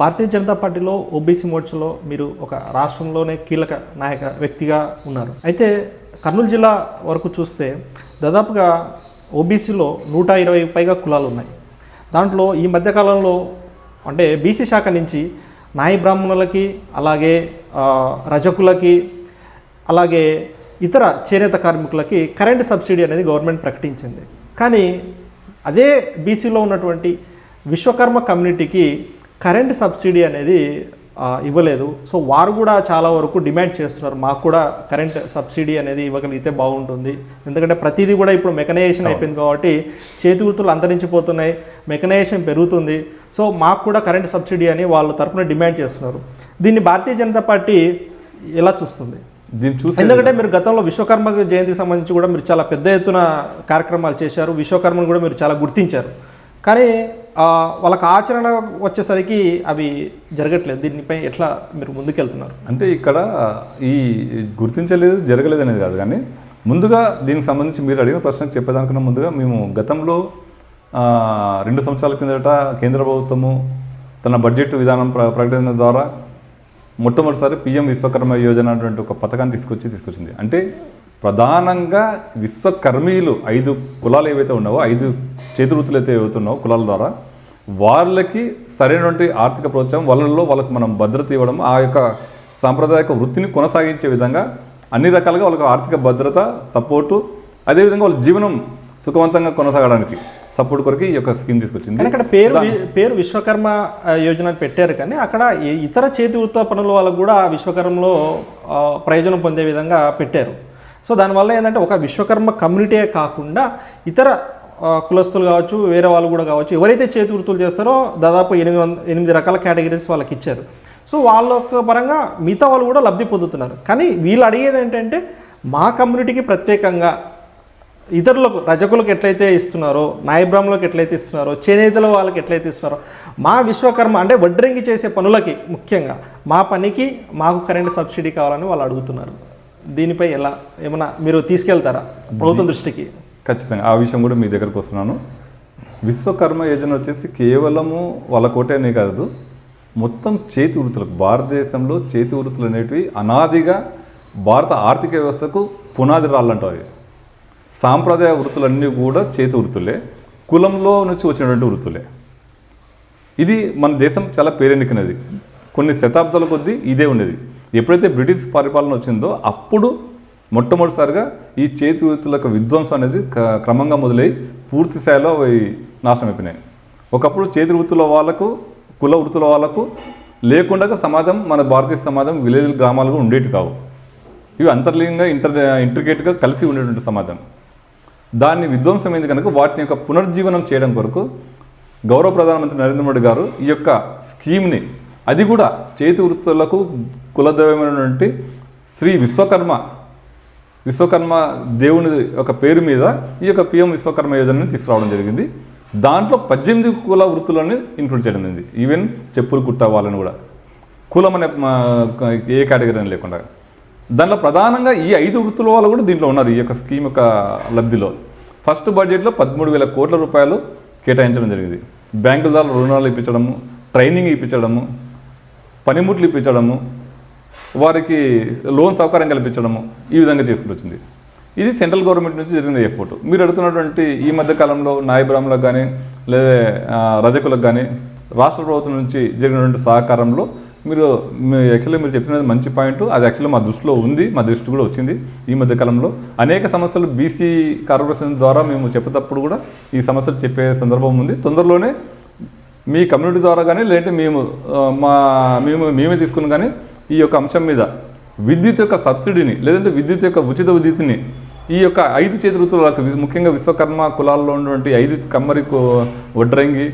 భారతీయ జనతా పార్టీలో ఓబీసీ మోర్చాలో మీరు ఒక రాష్ట్రంలోనే కీలక నాయక వ్యక్తిగా ఉన్నారు. అయితే కర్నూలు జిల్లా వరకు చూస్తే దాదాపుగా ఓబీసీలో నూట ఇరవై పైగా కులాలు ఉన్నాయి. దాంట్లో ఈ మధ్యకాలంలో అంటే బీసీ శాఖ నుంచి నాయ బ్రాహ్మణులకి అలాగే రజకులకి అలాగే ఇతర చేనేత కార్మికులకి కరెంట్ సబ్సిడీ అనేది గవర్నమెంట్ ప్రకటించింది. కానీ అదే బీసీలో ఉన్నటువంటి విశ్వకర్మ కమ్యూనిటీకి కరెంట్ సబ్సిడీ అనేది ఇవ్వలేదు. సో వారు కూడా చాలా వరకు డిమాండ్ చేస్తున్నారు. మాకు కూడా కరెంట్ సబ్సిడీ అనేది ఇవ్వగలిగితే బాగుంటుంది. ఎందుకంటే ప్రతిదీ కూడా ఇప్పుడు మెకనైజేషన్ అయిపోయింది కాబట్టి చేతి వృత్తులు అంతరించిపోతున్నాయి మెకనైజేషన్ పెరుగుతుంది. సో మాకు కూడా కరెంట్ సబ్సిడీ అని వాళ్ళ తరపున డిమాండ్ చేస్తున్నారు. దీన్ని భారతీయ జనతా పార్టీ ఎలా చూస్తుంది? దీన్ని చూసి ఎందుకంటే మీరు గతంలో విశ్వకర్మ జయంతికి సంబంధించి కూడా మీరు చాలా పెద్ద ఎత్తున కార్యక్రమాలు చేశారు. విశ్వకర్మను కూడా మీరు చాలా గుర్తించారు. కానీ వాళ్ళకి ఆచరణ వచ్చేసరికి అవి జరగట్లేదు. దీనిపై ఎట్లా మీరు ముందుకెళ్తున్నారు? అంటే ఇక్కడ ఈ గుర్తించలేదు జరగలేదు అనేది కాదు. కానీ ముందుగా దీనికి సంబంధించి మీరు అడిగిన ప్రశ్నకు చెప్పేదానికన్నా ముందుగా మేము గతంలో రెండు సంవత్సరాల కిందట కేంద్ర ప్రభుత్వము తన బడ్జెట్ విధానం ప్ర ప్రకటన ద్వారా మొట్టమొదటిసారి పిఎం విశ్వకర్మ యోజన అటువంటి ఒక పథకాన్ని తీసుకొచ్చి తీసుకొచ్చింది. అంటే ప్రధానంగా విశ్వకర్మీలు ఐదు కులాలు ఏవైతే ఉన్నావో ఐదు చేతి వృత్తులు అయితే ఏవైతే ఉన్నావో కులాల ద్వారా వాళ్ళకి సరైనటువంటి ఆర్థిక ప్రోత్సాహం వాళ్ళల్లో వాళ్ళకి మనం భద్రత ఇవ్వడం ఆ యొక్క సాంప్రదాయక వృత్తిని కొనసాగించే విధంగా అన్ని రకాలుగా వాళ్ళకి ఆర్థిక భద్రత సపోర్టు అదేవిధంగా వాళ్ళ జీవనం సుఖవంతంగా కొనసాగడానికి సపోర్ట్ కొరకు ఈ యొక్క స్కీమ్ తీసుకొచ్చింది. కానీ ఇక్కడ పేరు పేరు విశ్వకర్మ యోజన పెట్టారు కానీ అక్కడ ఇతర చేతి వృత్త పనుల వాళ్ళకు కూడా విశ్వకర్మలో ప్రయోజనం పొందే విధంగా పెట్టారు. సో దానివల్ల ఏంటంటే ఒక విశ్వకర్మ కమ్యూనిటీ కాకుండా ఇతర కులస్తులు కావచ్చు వేరే వాళ్ళు కూడా కావచ్చు ఎవరైతే చేతి వృత్తులు చేస్తారో దాదాపు ఎనిమిది వంద ఎనిమిది రకాల కేటగిరీస్ వాళ్ళకి ఇచ్చారు. సో వాళ్ళ యొక్క పరంగా మిగతా వాళ్ళు కూడా లబ్ధి పొందుతున్నారు. కానీ వీళ్ళు అడిగేది ఏంటంటే మా కమ్యూనిటీకి ప్రత్యేకంగా ఇతరులకు రజకులకు ఎట్లయితే ఇస్తున్నారో నాయబ్రాహ్మణులకు ఎట్లయితే ఇస్తున్నారో చేనేతల వాళ్ళకి ఎట్లయితే ఇస్తున్నారో మా విశ్వకర్మ అంటే వడ్రంగి చేసే పనులకి ముఖ్యంగా మా పనికి మాకు కరెంట్ సబ్సిడీ కావాలని వాళ్ళు అడుగుతున్నారు. దీనిపై ఎలా ఏమన్నా మీరు తీసుకెళ్తారా ప్రభుత్వం దృష్టికి? ఖచ్చితంగా. ఆ విషయం కూడా మీ దగ్గరకు వస్తున్నాను. విశ్వకర్మ యోజన వచ్చేసి కేవలము వాళ్ళ కోటేనే కాదు మొత్తం చేతి వృత్తులకు భారతదేశంలో చేతి వృత్తులు అనేటివి అనాదిగా భారత ఆర్థిక వ్యవస్థకు పునాది రాళ్ళంటారు. సాంప్రదాయ వృత్తులన్నీ కూడా చేతి వృత్తులే కులంలో నుంచి వచ్చినటువంటి వృత్తులే. ఇది మన దేశం చాలా పేరెన్నికనది. కొన్ని శతాబ్దాల కొద్దీ ఇదే ఉండేది. ఎప్పుడైతే బ్రిటిష్ పరిపాలన వచ్చిందో అప్పుడు మొట్టమొదటిసారిగా ఈ చేతి వృత్తులకు విధ్వంసం అనేది క- క్రమంగా మొదలై పూర్తి స్థాయిలో అవి నాశనం అయిపోయినాయి. ఒకప్పుడు చేతి వృత్తుల వాళ్ళకు కుల వృత్తుల వాళ్ళకు లేకుండా సమాజం మన భారతీయ సమాజం విలేజ్ గ్రామాలుగా ఉండేటి కావు. ఇవి అంతర్లీనంగా ఇంటర్ ఇంట్రికేట్గా కలిసి ఉండేటువంటి సమాజం. దాన్ని విధ్వంసమైంది కనుక వాటిని యొక్క పునర్జీవనం చేయడం కొరకు గౌరవ ప్రధానమంత్రి నరేంద్ర మోడీ గారు ఈ యొక్క స్కీమ్ని అది కూడా చేతి వృత్తులకు కులదైవమైనటువంటి శ్రీ విశ్వకర్మ. విశ్వకర్మ దేవుని యొక్క పేరు మీద ఈ యొక్క పిఎం విశ్వకర్మ యోజనని తీసుకురావడం జరిగింది. దాంట్లో పద్దెనిమిది కుల వృత్తులను ఇంక్లూడ్ చేయడం జరిగింది. ఈవెన్ చెప్పులు కుట్ట వాళ్ళని కూడా. కులం అనే ఏ కేటగిరీ అని లేకుండా. దాంట్లో ప్రధానంగా ఈ ఐదు వృత్తుల వాళ్ళు కూడా దీంట్లో ఉన్నారు ఈ యొక్క స్కీమ్ యొక్క లబ్ధిలో. ఫస్ట్ బడ్జెట్లో పదమూడు వేల కోట్ల రూపాయలు కేటాయించడం జరిగింది. బ్యాంకుల ద్వారా రుణాలు ఇప్పించడము ట్రైనింగ్ ఇప్పించడము పనిముట్లు ఇప్పించడము వారికి లోన్ సౌకర్యం కల్పించడము ఈ విధంగా చేసుకుంటూ వచ్చింది. ఇది సెంట్రల్ గవర్నమెంట్ నుంచి జరిగిన ఎఫర్ట్. మీరు అడుగుతున్నటువంటి ఈ మధ్య కాలంలో కానీ లేదా రజకులకు కానీ రాష్ట్ర ప్రభుత్వం నుంచి జరిగినటువంటి సహకారంలో మీరు యాక్చువల్లీ మీరు చెప్పినది మంచి పాయింట్. అది యాక్చువల్లీ మా దృష్టిలో ఉంది మా దృష్టి కూడా వచ్చింది ఈ మధ్య కాలంలో. అనేక సమస్యలు బీసీ కార్పొరేషన్ ద్వారా మేము చెప్పేటప్పుడు కూడా ఈ సమస్యలు చెప్పే సందర్భం ఉంది. తొందరలోనే మీ కమ్యూనిటీ ద్వారా కానీ లేదంటే మేము మా మేము మేమే తీసుకుని కానీ ఈ యొక్క అంశం మీద విద్యుత్ యొక్క సబ్సిడీని లేదంటే విద్యుత్ యొక్క ఉచిత విద్యుత్ని ఈ యొక్క ఐదు చేతి వృత్తులకు ముఖ్యంగా విశ్వకర్మ కులాల్లో ఉన్నటువంటి ఐదు కమ్మరి వడ్రంగి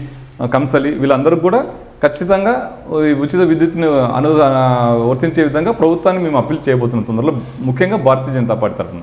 కంసలి వీళ్ళందరికీ కూడా ఖచ్చితంగా ఈ ఉచిత విద్యుత్ని అను వర్తించే విధంగా ప్రభుత్వాన్ని మేము అప్పీల్ చేయబోతున్నాం తొందరలో. ముఖ్యంగా భారతీయ జనతా పార్టీ తరఫున.